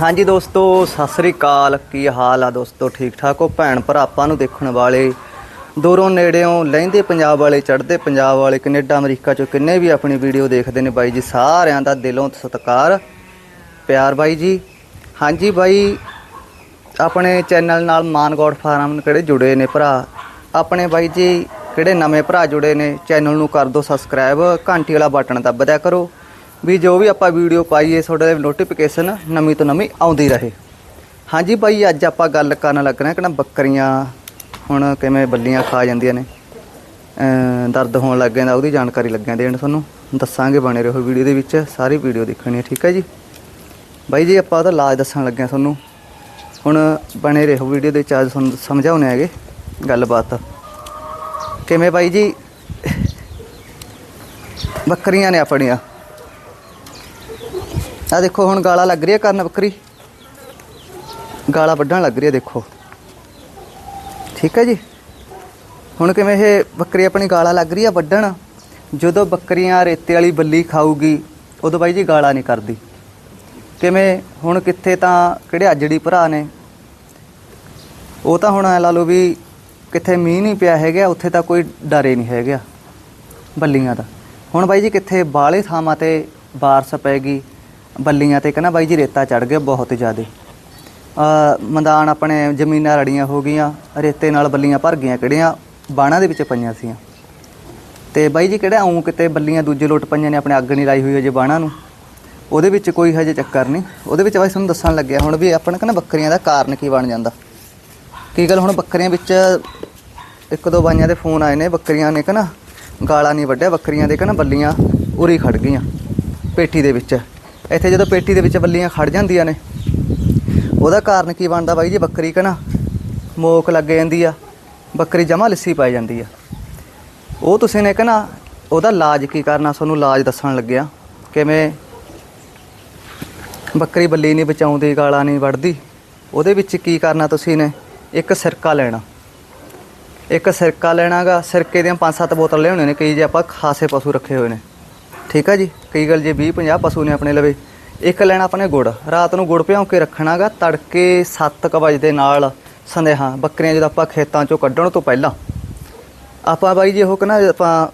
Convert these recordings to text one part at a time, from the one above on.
ਹਾਂਜੀ ਦੋਸਤੋ, ਸਤਿ ਸ੍ਰੀ ਅਕਾਲ। ਕੀ ਹਾਲ ਆ ਦੋਸਤੋ? ਠੀਕ ਠਾਕ ਹੋ? ਭੈਣ ਭਰਾ ਆਪਾਂ ਨੂੰ ਦੇਖਣ ਵਾਲੇ ਦੂਰੋਂ ਨੇੜਿਓਂ ਲਹਿੰਦੇ ਪੰਜਾਬ ਵਾਲੇ, ਚੜ੍ਹਦੇ ਪੰਜਾਬ ਵਾਲੇ, ਕੈਨੇਡਾ, ਅਮਰੀਕਾ ਚੋਂ ਕਿੰਨੇ ਵੀ ਆਪਣੀ ਵੀਡੀਓ ਦੇਖਦੇ ਨੇ ਬਾਈ ਜੀ, ਸਾਰਿਆਂ ਦਾ ਦਿਲੋਂ ਸਤਿਕਾਰ। ਪਿਆਰ ਬਾਈ ਜੀ। ਹਾਂਜੀ ਬਾਈ, ਆਪਣੇ ਚੈਨਲ ਨਾਲ ਮਾਨ ਗੋਡ ਫਾਰਮ ਕਿਹੜੇ ਜੁੜੇ ਨੇ ਭਰਾ? ਆਪਣੇ ਬਾਈ ਜੀ, ਕਿਹੜੇ ਨਵੇਂ ਭਰਾ ਜੁੜੇ ਨੇ? ਚੈਨਲ ਨੂੰ ਕਰ ਦਿਓ ਸਬਸਕ੍ਰਾਈਬ, ਘੰਟੀ ਵਾਲਾ ਬਟਨ ਦੱਬ ਦਿਆ ਕਰੋ। ਵੀ ਜੋ ਵੀ ਆਪਾਂ ਵੀਡੀਓ ਪਾਈਏ, ਤੁਹਾਡੇ ਨੋਟੀਫਿਕੇਸ਼ਨ ਨਵੀਂ ਤੋਂ ਨਵੀਂ ਆਉਂਦੀ ਰਹੇ। ਹਾਂਜੀ ਬਾਈ ਅੱਜ ਆਪਾਂ ਗੱਲ ਕਰਨ ਲੱਗ ਰਹੇ ਹਾਂ ਨਾ ਬੱਕਰੀਆਂ। ਹੁਣ ਕਿਵੇਂ ਬੱਲੀਆਂ ਖਾ ਜਾਂਦੀਆਂ ਨੇ। ਦਰਦ ਹੋਣ ਲੱਗ ਜਾਂਦਾ, ਉਹਦੀ ਜਾਣਕਾਰੀ ਲੱਗਿਆ ਦੇਣ ਤੁਹਾਨੂੰ। ਦੱਸਾਂਗੇ ਬਣੇ ਰਹੋ ਵੀਡੀਓ ਦੇ ਵਿੱਚ, ਸਾਰੀ ਵੀਡੀਓ ਦੇਖਣੀ ਹੈ, ਠੀਕ ਹੈ ਜੀ। ਬਾਈ ਜੀ, ਆਪਾਂ ਉਹਦਾ ਇਲਾਜ ਦੱਸਣ ਲੱਗਿਆ ਤੁਹਾਨੂੰ। ਹੁਣ ਬਣੇ ਰਹੋ ਵੀਡੀਓ ਦੇ ਚਾਰਜ ਤੁਹਾਨੂੰ ਸਮਝਾਉਣੇ ਹੈਗੇ ਗੱਲਬਾਤ। ਕਿਵੇਂ ਬਾਈ ਜੀ? ਬੱਕਰੀਆਂ ਨੇ ਆਪਣੀਆਂ। ਆ ਦੇਖੋ, ਹੁਣ ਗਾਲਾ ਲੱਗ ਰਹੀ ਹੈ ਕਰਨ ਬੱਕਰੀ। ਗਾਲਾ ਵੱਢਣ ਲੱਗ ਰਹੀ ਹੈ ਦੇਖੋ। ਠੀਕ ਹੈ ਜੀ? ਹੁਣ ਕਿਵੇਂ ਇਹ ਬੱਕਰੀ ਆਪਣੀ ਗਾਲਾਂ ਲੱਗ ਰਹੀ ਹੈ ਵੱਢਣ? ਜਦੋਂ ਬੱਕਰੀਆਂ ਰੇਤੇ ਵਾਲੀ ਬੱਲੀ ਖਾਊਗੀ, ਉਦੋਂ ਬਾਈ ਜੀ ਗਾਲਾ ਨਹੀਂ ਕਰਦੀ। ਕਿਵੇਂ, ਹੁਣ ਕਿੱਥੇ ਤਾਂ ਕਿਹੜੇ ਅੱਜੜੀ ਭਰਾ ਨੇ? ਉਹ ਤਾਂ ਹੁਣ ਐ ਲਾ ਲਓ ਵੀ ਕਿੱਥੇ ਮੀਂਹ ਨਹੀਂ ਪਿਆ ਹੈਗਾ, ਉੱਥੇ ਤਾਂ ਕੋਈ ਡਰੇ ਨਹੀਂ ਹੈਗਾ ਬੱਲੀਆਂ ਦਾ। ਹੁਣ ਬਾਈ ਜੀ ਕਿੱਥੇ ਬਾਲੇ ਥਾਵਾਂ ਤੇ ਬਾਰਸ ਪੈ ਬੱਲੀਆਂ ਤੇ ਕਹਿੰਦਾ ਬਾਈ ਜੀ ਰੇਤਾ ਚੜ ਗਿਆ ਬਹੁਤ ਜ਼ਿਆਦੇ। ਆ ਮੈਦਾਨ ਆਪਣੇ ਜ਼ਮੀਨਾਂ ਰੜੀਆਂ ਹੋ ਗਈਆਂ, ਰੇਤੇ ਨਾਲ ਬੱਲੀਆਂ ਭਰ ਗਈਆਂ, ਕਿਹੜੀਆਂ ਬਾਣਾ ਦੇ ਵਿੱਚ ਪਈਆਂ ਸੀਆਂ। ਤੇ ਬਾਈ ਜੀ ਕਿਹੜਾ ਆਉਂ ਕਿਤੇ ਬੱਲੀਆਂ ਦੂਜੇ ਲੁੱਟ ਪਈਆਂ ਨੇ ਆਪਣੇ ਅੱਗ ਨਹੀਂ ਲਾਈ ਹੋਈ ਅਜੇ ਬਾਣਾ ਨੂੰ? ਉਹਦੇ ਵਿੱਚ ਕੋਈ ਹਜੇ ਚੱਕਰ ਨਹੀਂ। ਉਹਦੇ ਵਿੱਚ ਬਾਈ ਤੁਹਾਨੂੰ ਦੱਸਣ ਲੱਗਿਆ, ਹੁਣ ਵੀ ਆਪਣਾ ਕਹਿੰਦਾ ਬੱਕਰੀਆਂ ਦਾ ਕਾਰਨ ਕੀ ਬਣ ਜਾਂਦਾ। ਕੀ ਗੱਲ ਹੁਣ ਬੱਕਰੀਆਂ ਵਿੱਚ ਇੱਕ ਦੋ ਬਾਈਆਂ ਦੇ ਫੋਨ ਆਏ ਨੇ, ਬੱਕਰੀਆਂ ਨੇ ਕਹਿੰਦਾ ਗਾਲਾਂ ਨਹੀਂ ਵੱਢਿਆ, ਬੱਕਰੀਆਂ ਦੇ ਕਹਿੰਦਾ ਬੱਲੀਆਂ ਉਰੀ ਖੜ ਗਈਆਂ ਪੇਟੀ ਦੇ ਵਿੱਚ। ਇੱਥੇ ਜਦੋਂ ਪੇਟੀ ਦੇ ਵਿੱਚ ਬੱਲੀਆਂ ਖੜ ਜਾਂਦੀਆਂ ਨੇ, ਉਹਦਾ ਕਾਰਨ ਕੀ ਬਣਦਾ ਬਾਈ ਜੀ? ਬੱਕਰੀ ਕਹਿੰਦਾ ਮੋਕ ਲੱਗ ਜਾਂਦੀ ਆ, ਬੱਕਰੀ ਜਮਾ ਲਿੱਸੀ ਪੈ ਜਾਂਦੀ ਆ। ਉਹ ਤੁਸੀਂ ਨੇ ਕਹਿੰਦਾ ਉਹਦਾ ਇਲਾਜ ਕੀ ਕਰਨਾ? ਤੁਹਾਨੂੰ ਇਲਾਜ ਦੱਸਣ ਲੱਗਿਆ। ਕਿਵੇਂ ਬੱਕਰੀ ਬੱਲੀ ਨਹੀਂ ਬਚਾਉਂਦੀ, ਗਾਲਾਂ ਨਹੀਂ ਵੱਢਦੀ, ਉਹਦੇ ਵਿੱਚ ਕੀ ਕਰਨਾ ਤੁਸੀਂ ਨੇ? ਇੱਕ ਸਿਰਕਾ ਲੈਣਾ। ਇੱਕ ਸਿਰਕਾ ਲੈਣਾਗਾ, ਸਿਰਕੇ ਦੀਆਂ 5-7 ਬੋਤਲ ਲਿਆਉਣੇ ਨੇ, ਕਈ ਜੇ ਆਪਾਂ ਖਾਸੇ ਪਸ਼ੂ ਰੱਖੇ ਹੋਏ ਨੇ। ਠੀਕ ਆ ਜੀ? ਕਈ ਗੱਲ ਜੇ 20-50 ਪਸ਼ੂ ਨੇ ਆਪਣੇ ਲਵੇ। ਇੱਕ ਲੈਣਾ ਆਪਣੇ ਗੁੜ। ਰਾਤ ਨੂੰ ਗੁੜ ਭਿਉਂ ਕੇ ਰੱਖਣਾਗਾ, ਤੜਕੇ 7 ਵਜੇ ਦੇ ਨਾਲ ਸੰਦੇਹਾ। ਬੱਕਰੀਆਂ ਜਦੋਂ ਆਪਾਂ ਖੇਤਾਂ ਚੋਂ ਕੱਢਣ ਤੋਂ ਪਹਿਲਾਂ। ਆਪਾਂ ਬਾਈ ਜੀ ਉਹ ਕਹਿੰਦਾ ਆਪਾਂ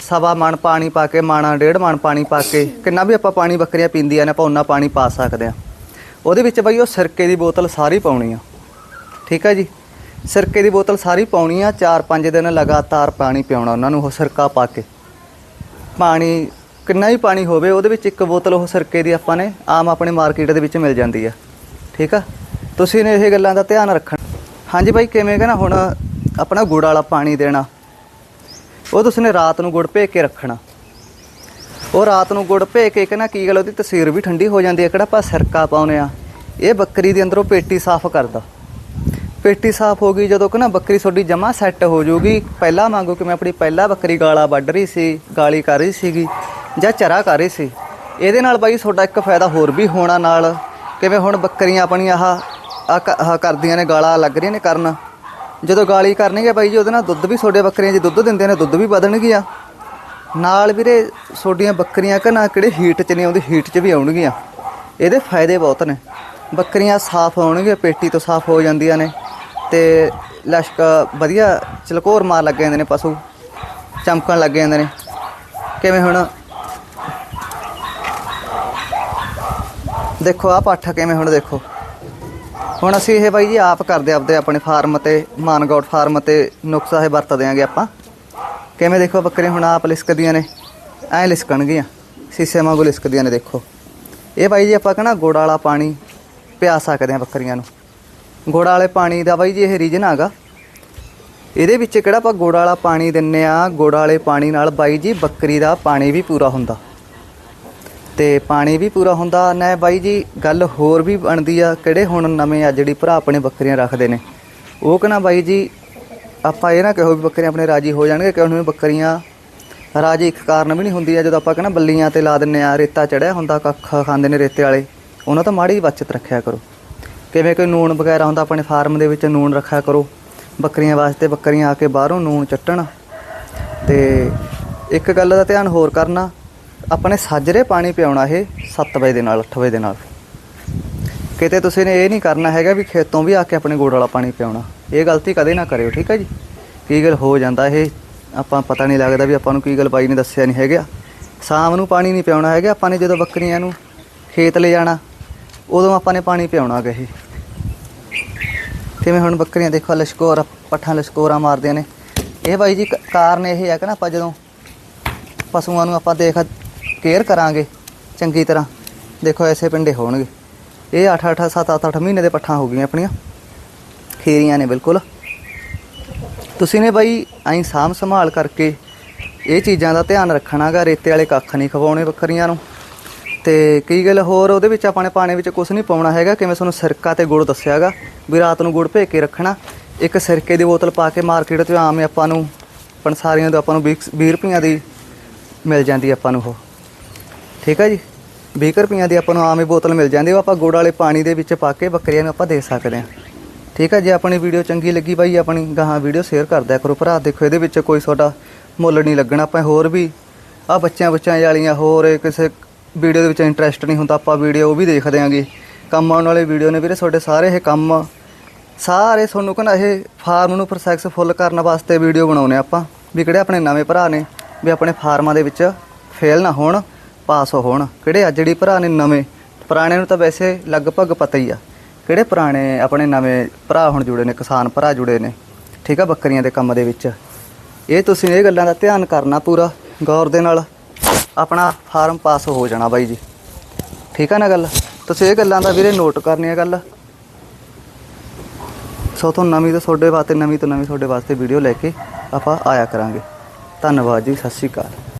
ਸਵਾ ਮਣ ਪਾਣੀ ਪਾ ਕੇ, ਮਾਣਾ ਡੇਢ ਮਣ ਪਾਣੀ ਪਾ ਕੇ, ਕਿੰਨਾ ਵੀ ਆਪਾਂ ਪਾਣੀ ਬੱਕਰੀਆਂ ਪੀਂਦੀਆਂ ਨੇ, ਆਪਾਂ ਉਹਨਾਂ ਪਾਣੀ ਪਾ ਸਕਦੇ ਆ ਉਹਦੇ ਵਿੱਚ ਬਾਈ ਉਹ ਸਿਰਕੇ ਦੀ ਬੋਤਲ ਸਾਰੀ ਪਾਉਣੀ ਆ। ਠੀਕ ਆ ਜੀ? ਸਿਰਕੇ ਦੀ ਬੋਤਲ ਸਾਰੀ ਪਾਉਣੀ ਆ 4-5 ਦਿਨ ਲਗਾਤਾਰ ਪਾਣੀ ਪਿਆਉਣਾ ਉਹਨਾਂ ਨੂੰ, ਉਹ ਸਿਰਕਾ ਪਾ ਕੇ। ਪਾਣੀ ਕਿੰਨਾ ਹੀ ਪਾਣੀ ਹੋਵੇ, ਉਹਦੇ ਵਿੱਚ ਇੱਕ ਬੋਤਲ ਉਹ ਸਿਰਕੇ ਦੀ ਆਪਾਂ ਨੇ ਆਮ ਆਪਣੇ ਮਾਰਕੀਟ ਦੇ ਵਿੱਚ ਮਿਲ ਜਾਂਦੀ ਆ। ਠੀਕ ਆ? ਤੁਸੀਂ ਨੇ ਇਹ ਗੱਲਾਂ ਦਾ ਧਿਆਨ ਰੱਖਣਾ। ਹਾਂਜੀ ਬਾਈ, ਕਿਵੇਂ ਕਹਿੰਦਾ ਹੁਣ ਆਪਣਾ ਗੁੜ ਵਾਲਾ ਪਾਣੀ ਦੇਣਾ। ਉਹ ਤੁਸੀਂ ਨੇ ਰਾਤ ਨੂੰ ਗੁੜ ਭੇ ਕੇ ਰੱਖਣਾ। ਉਹ ਰਾਤ ਨੂੰ ਗੁੜ ਭੇ ਕੇ ਕਹਿੰਦਾ ਕੀ ਗੱਲ ਉਹਦੀ ਤਸੀਰ ਵੀ ਠੰਡੀ ਹੋ ਜਾਂਦੀ ਹੈ ਕਿਹੜਾ ਆਪਾਂ ਸਿਰਕਾ ਪਾਉਨੇ ਆ। ਇਹ ਬੱਕਰੀ ਦੇ ਅੰਦਰੋਂ ਪੇਟੀ ਸਾਫ਼ ਕਰਦਾ। ਪੇਟੀ ਸਾਫ਼ ਹੋ ਗਈ, ਜਦੋਂ ਕਿ ਨਾ ਬੱਕਰੀ ਤੁਹਾਡੀ ਜਮਾ ਸੈੱਟ ਹੋ ਜਾਊਗੀ। ਪਹਿਲਾਂ ਵਾਂਗੂ ਕਿ ਮੈਂ ਆਪਣੀ ਪਹਿਲਾ ਬੱਕਰੀ ਗਾਲਾ ਵੱਢ ਰਹੀ ਸੀ, ਗਾਲੀ ਕਰ ਰਹੀ ਸੀਗੀ, ਜਾਂ ਚਰਾ ਕਰ ਰਹੀ ਸੀ। ਇਹਦੇ ਨਾਲ ਬਾਈ ਤੁਹਾਡਾ ਇੱਕ ਫਾਇਦਾ ਹੋਰ ਵੀ ਹੋਣਾ ਨਾਲ, ਕਿਵੇਂ ਹੁਣ ਬੱਕਰੀਆਂ ਆਪਣੀਆਂ ਆਹ ਕਰਦੀਆਂ ਨੇ, ਗਾਲਾਂ ਲੱਗ ਰਹੀਆਂ ਨੇ ਕਰਨ। ਜਦੋਂ ਗਾਲੀ ਕਰਨਗੇ ਬਾਈ ਜੀ, ਉਹਦੇ ਨਾਲ ਦੁੱਧ ਵੀ ਤੁਹਾਡੇ ਬੱਕਰੀਆਂ ਜੇ ਦੁੱਧ ਦਿੰਦੇ ਨੇ, ਦੁੱਧ ਵੀ ਵਧਣਗੀਆਂ। ਨਾਲ ਵੀਰੇ, ਤੁਹਾਡੀਆਂ ਬੱਕਰੀਆਂ ਕਨਾ ਕਿਹੜੇ ਹੀਟ 'ਚ ਨਹੀਂ ਆਉਂਦੀ ਹੀਟ 'ਚ ਵੀ ਆਉਣਗੀਆਂ। ਇਹਦੇ ਫਾਇਦੇ ਬਹੁਤ ਨੇ। ਬੱਕਰੀਆਂ ਸਾਫ਼ ਹੋਣਗੀਆਂ, ਪੇਟੀ ਤੋਂ ਸਾਫ਼ ਹੋ ਜਾਂਦੀਆਂ ਨੇ। ਤੇ ਲਸ਼ਕ ਵਧੀਆ ਚਲਕੋਰ ਮਾਰ ਲੱਗ ਜਾਂਦੇ ਨੇ ਪਸ਼ੂ, ਚਮਕਣ ਲੱਗ ਜਾਂਦੇ ਨੇ। ਕਿਵੇਂ ਹੁਣ? ਦੇਖੋ, ਆਹ ਪਾਠਾ ਕਿਵੇਂ ਹੁਣ ਦੇਖੋ। ਹੁਣ ਅਸੀਂ ਇਹ ਬਾਈ ਜੀ ਆਪ ਕਰਦੇ ਆਪਦੇ ਆਪਣੇ ਫਾਰਮ ਤੇ ਮਾਨਗੌਟ ਫਾਰਮ ਤੇ ਨੁਕਸਾ ਇਹ ਵਰਤ ਆਂਗੇ ਆਪਾਂ। ਕਿਵੇਂ ਦੇਖੋ ਬੱਕਰੀਆਂ ਹੁਣ ਆਪ ਲਿਸਕਦੀਆਂ ਨੇ? ਐ ਲਿਸਕਣਗੀਆਂ, ਸੀਸੇ ਵਾਂਗੂ ਲਿਸਕਦੀਆਂ ਨੇ ਦੇਖੋ। ਇਹ ਬਾਈ ਜੀ ਆਪਾਂ ਕਹਣਾ ਗੁੜ ਵਾਲਾ ਪਾਣੀ ਪਿਆ ਸਕਦੇ ਆ ਬੱਕਰੀਆਂ ਨੂੰ। ਗੁੜ ਵਾਲੇ ਪਾਣੀ ਦਾ ਬਾਈ ਜੀ ਇਹ ਰੀਜਨ ਹੈਗਾ ਇਹਦੇ ਵਿੱਚ ਕਿਹੜਾ ਆਪਾਂ ਗੁੜ ਵਾਲਾ ਪਾਣੀ ਦਿੰਨੇ ਆ? ਗੁੜ ਵਾਲੇ ਪਾਣੀ ਨਾਲ ਬਾਈ ਜੀ ਬੱਕਰੀ ਦਾ ਪਾਣੀ ਵੀ ਪੂਰਾ ਹੁੰਦਾ। ਤੇ ਪਾਣੀ ਵੀ ਪੂਰਾ ਹੁੰਦਾ ਨਾ ਬਾਈ ਜੀ ਗੱਲ ਹੋਰ ਵੀ ਬਣਦੀ ਆ, ਕਿਹੜੇ ਹੁਣ ਨਵੇਂ ਆ ਜਿਹੜੀ ਭਰਾ ਆਪਣੇ ਬੱਕਰੀਆਂ ਰੱਖਦੇ ਨੇ। ਉਹ ਕਹਿੰਦਾ ਬਾਈ ਜੀ, ਆਪਾਂ ਇਹ ਨਾ ਕਹੋ ਵੀ ਬੱਕਰੀਆਂ ਆਪਣੇ ਰਾਜੀ ਹੋ ਜਾਣਗੇ ਕਿਉਂ ਵੀ ਬੱਕਰੀਆਂ ਰਾਜੀ ਇੱਕ ਕਾਰਨ ਵੀ ਨਹੀਂ ਹੁੰਦੀ ਆ, ਜਦੋਂ ਆਪਾਂ ਕਹਿੰਦਾ ਬੱਲੀਆਂ ਤੇ ਲਾ ਦਿੰਨੇ ਆ, ਰੇਤਾ ਚੜਿਆ ਹੁੰਦਾ, ਕੱਖ ਖਾਂਦੇ ਨੇ ਰੇਤੇ ਵਾਲੇ, ਉਹਨਾਂ ਤੋਂ ਮਾੜੀ ਬਚਤ ਰੱਖਿਆ ਕਰੋ। ਕਿਵੇਂ ਕੋਈ ਨੂਣ ਵਗੈਰਾ ਹੁੰਦਾ, ਆਪਣੇ ਫਾਰਮ ਦੇ ਵਿੱਚ ਨੂਣ ਰੱਖਿਆ ਕਰੋ। ਬੱਕਰੀਆਂ ਵਾਸਤੇ ਬੱਕਰੀਆਂ ਆ ਕੇ ਬਾਹਰੋਂ ਨੂਣ ਚੱਟਣ। ਤੇ ਇੱਕ ਗੱਲ ਦਾ ਧਿਆਨ ਹੋਰ ਕਰਨਾ, ਆਪਣੇ ਸਾਜਰੇ ਪਾਣੀ ਪਿਆਉਣਾ ਇਹ 7 ਵਜੇ ਦੇ ਨਾਲ 8 ਵਜੇ ਦੇ ਨਾਲ। ਕਿਤੇ ਤੁਸੀਂ ਨੇ ਇਹ ਨਹੀਂ ਕਰਨਾ ਹੈਗਾ ਵੀ ਖੇਤੋਂ ਵੀ ਆ ਕੇ ਆਪਣੇ ਗੋੜ ਵਾਲਾ ਪਾਣੀ ਪਿਆਉਣਾ। ਇਹ ਗਲਤੀ ਕਦੇ ਨਾ ਕਰਿਓ, ਠੀਕ ਹੈ ਜੀ? ਕੀ ਗੱਲ ਹੋ ਜਾਂਦਾ ਇਹ? ਆਪਾਂ ਪਤਾ ਨਹੀਂ ਲੱਗਦਾ ਵੀ ਆਪਾਂ ਨੂੰ ਕੀ ਗੱਲ ਬਾਈ ਨੇ ਦੱਸਿਆ ਨਹੀਂ ਹੈਗਾ। ਸ਼ਾਮ ਨੂੰ ਪਾਣੀ ਨਹੀਂ ਪਿਆਉਣਾ ਹੈਗਾ ਆਪਾਂ ਨੇ ਜਦੋਂ ਬੱਕਰੀਆਂ ਨੂੰ ਖੇਤ ਲੈ ਜਾਣਾ। ਉਦੋਂ ਆਪਾਂ ਨੇ ਪਾਣੀ ਪਿਆਉਣਾ ਗਏ ਇਹ। ਕਿਵੇਂ ਹੁਣ ਬੱਕਰੀਆਂ ਦੇਖੋ, ਲਸ਼ਕੋਰ, ਪੱਠਾਂ ਲਸ਼ਕੋਰਾਂ ਮਾਰਦੀਆਂ ਨੇ। ਇਹ ਬਾਈ ਜੀ ਕਾਰਨ ਇਹ ਹੈ ਕਿ ਨਾ ਆਪਾਂ ਜਦੋਂ ਪਸ਼ੂਆਂ ਨੂੰ ਆਪਾਂ ਦੇਖ ਕੇਅਰ ਕਰਾਂਗੇ ਚੰਗੀ ਤਰ੍ਹਾਂ, ਦੇਖੋ ਐਸੇ ਪਿੰਡੇ ਹੋਣਗੇ। ਇਹ 8 8 7 8 8 ਮਹੀਨੇ ਦੇ ਪੱਠਾਂ ਹੋ ਗਈਆਂ ਆਪਣੀਆਂ। ਖੀਰੀਆਂ ਨੇ ਬਿਲਕੁਲ। ਤੁਸੀਂ ਨੇ ਬਾਈ ਐਂ ਸਾਂਭ ਸੰਭਾਲ ਕਰਕੇ ਇਹ ਚੀਜ਼ਾਂ ਦਾ ਧਿਆਨ ਰੱਖਣਾਗਾ ਰੇਤੇ ਵਾਲੇ ਕੱਖ ਨਹੀਂ ਖਵਾਉਣੇ ਬੱਕਰੀਆਂ ਨੂੰ। ਤੇ ਕਈ ਗੱਲ ਹੋਰ, ਉਹਦੇ ਵਿੱਚ ਆਪਾਂ ਨੇ ਪਾਣੀ ਵਿੱਚ ਕੁਝ ਨਹੀਂ ਪਾਉਣਾ ਹੈਗਾ, ਕਿਵੇਂ ਤੁਹਾਨੂੰ ਸਿਰਕਾ ਤੇ ਗੁੜ ਦੱਸਿਆਗਾ? ਵੀ ਰਾਤ ਨੂੰ ਗੁੜ ਭੇ ਕੇ ਰੱਖਣਾ। ਇੱਕ ਸਿਰਕੇ ਦੀ ਬੋਤਲ ਪਾ ਕੇ ਮਾਰਕੀਟ 'ਚ ਆਮ ਹੀ ਆਪਾਂ ਨੂੰ ਪੰਸਾਰੀਆਂ ਤੋਂ ਆਪਾਂ ਨੂੰ 20 ਰੁਪਈਆਂ ਦੀ ਮਿਲ ਜਾਂਦੀ ਆਪਾਂ ਨੂੰ ਉਹ। ਠੀਕ ਹੈ ਜੀ? 20 ਰੁਪਈਆਂ ਦੀ ਆਪਾਂ ਨੂੰ ਆਮ ਹੀ ਬੋਤਲ ਮਿਲ ਜਾਂਦੀ ਉਹ ਆਪਾਂ ਗੁੜ ਵਾਲੇ ਪਾਣੀ ਦੇ ਵਿੱਚ ਪਾ ਕੇ ਬੱਕਰੀਆਂ ਨੂੰ ਆਪਾਂ ਦੇ ਸਕਦੇ ਹਾਂ ਠੀਕ ਹੈ ਜੇ, ਆਪਣੀ ਵੀਡੀਓ ਚੰਗੀ ਲੱਗੀ ਬਾਈ, ਆਪਣੀ ਗਾਹਾਂ ਵੀਡੀਓ ਸ਼ੇਅਰ ਕਰ ਦਿਆ ਕਰੋ ਭਰਾ। ਦੇਖੋ, ਇਹਦੇ ਵਿੱਚ ਕੋਈ ਤੁਹਾਡਾ ਮੁੱਲ ਨਹੀਂ ਲੱਗਣਾ, ਆਪਾਂ ਹੋਰ ਵੀ ਆ ਬੱਚਿਆਂ ਬੱਚਿਆਂ ਵਾਲੀਆਂ, ਹੋਰ ਕਿਸੇ ਵੀਡੀਓ ਦੇ ਵਿੱਚ ਇੰਟਰਸਟ ਨਹੀਂ ਹੁੰਦਾ, ਆਪਾਂ ਵੀਡੀਓ ਉਹ ਵੀ ਦੇਖਦੇ ਆਂਗੇ ਕੰਮ ਆਉਣ ਵਾਲੇ ਵੀਡੀਓ ਨੇ ਵੀਰੇ, ਤੁਹਾਡੇ ਸਾਰੇ ਇਹ ਕੰਮ, ਸਾਰੇ ਤੁਹਾਨੂੰ ਕਹਿੰਦਾ ਇਹ ਫਾਰਮ ਨੂੰ ਸਕਸੈਸਫੁਲ ਕਰਨ ਵਾਸਤੇ ਵੀਡੀਓ ਬਣਾਉਨੇ ਆਪਾਂ, ਵੀ ਕਿਹੜੇ ਆਪਣੇ ਨਵੇਂ ਭਰਾ ਨੇ, ਵੀ ਆਪਣੇ ਫਾਰਮਾਂ ਦੇ ਵਿੱਚ ਫੇਲ ਨਾ ਹੋਣ ਪਾਸ ਹੋਣ। ਕਿਹੜੇ ਅੱਜ ਜਿਹੜੀ ਭਰਾ ਨੇ ਨਵੇਂ? ਪੁਰਾਣੇ ਨੂੰ ਤਾਂ ਵੈਸੇ ਲਗਭਗ ਪਤਾ ਹੀ ਆ। ਕਿਹੜੇ ਪੁਰਾਣੇ ਆਪਣੇ ਨਵੇਂ ਭਰਾ ਹੁਣ ਜੁੜੇ ਨੇ, ਕਿਸਾਨ ਭਰਾ ਜੁੜੇ ਨੇ, ਠੀਕ ਆ, ਬੱਕਰੀਆਂ ਦੇ ਕੰਮ ਦੇ ਵਿੱਚ। ਇਹ ਤੁਸੀਂ ਇਹ ਗੱਲਾਂ ਦਾ ਧਿਆਨ ਕਰਨਾ ਪੂਰਾ, ਗੌਰ ਦੇ ਨਾਲ। ਆਪਣਾ ਫਾਰਮ ਪਾਸ ਹੋ ਜਾਣਾ ਬਾਈ ਜੀ। ਠੀਕ ਆ ਨਾ ਗੱਲ? ਤੁਸੀਂ ਇਹ ਗੱਲਾਂ ਦਾ ਵੀਰੇ ਨੋਟ ਕਰਨੀ ਆ ਗੱਲ। ਸੋ ਤੋਂ ਨਵੀਂ ਤੋਂ ਤੁਹਾਡੇ ਵਾਸਤੇ, ਨਵੀਂ ਤੋਂ ਨਵੀਂ ਤੁਹਾਡੇ ਵਾਸਤੇ ਵੀਡੀਓ ਲੈ ਕੇ ਆਪਾਂ ਆਇਆ ਕਰਾਂਗੇ। ਧੰਨਵਾਦ ਜੀ, ਸਤਿ ਸ਼੍ਰੀ ਅਕਾਲ।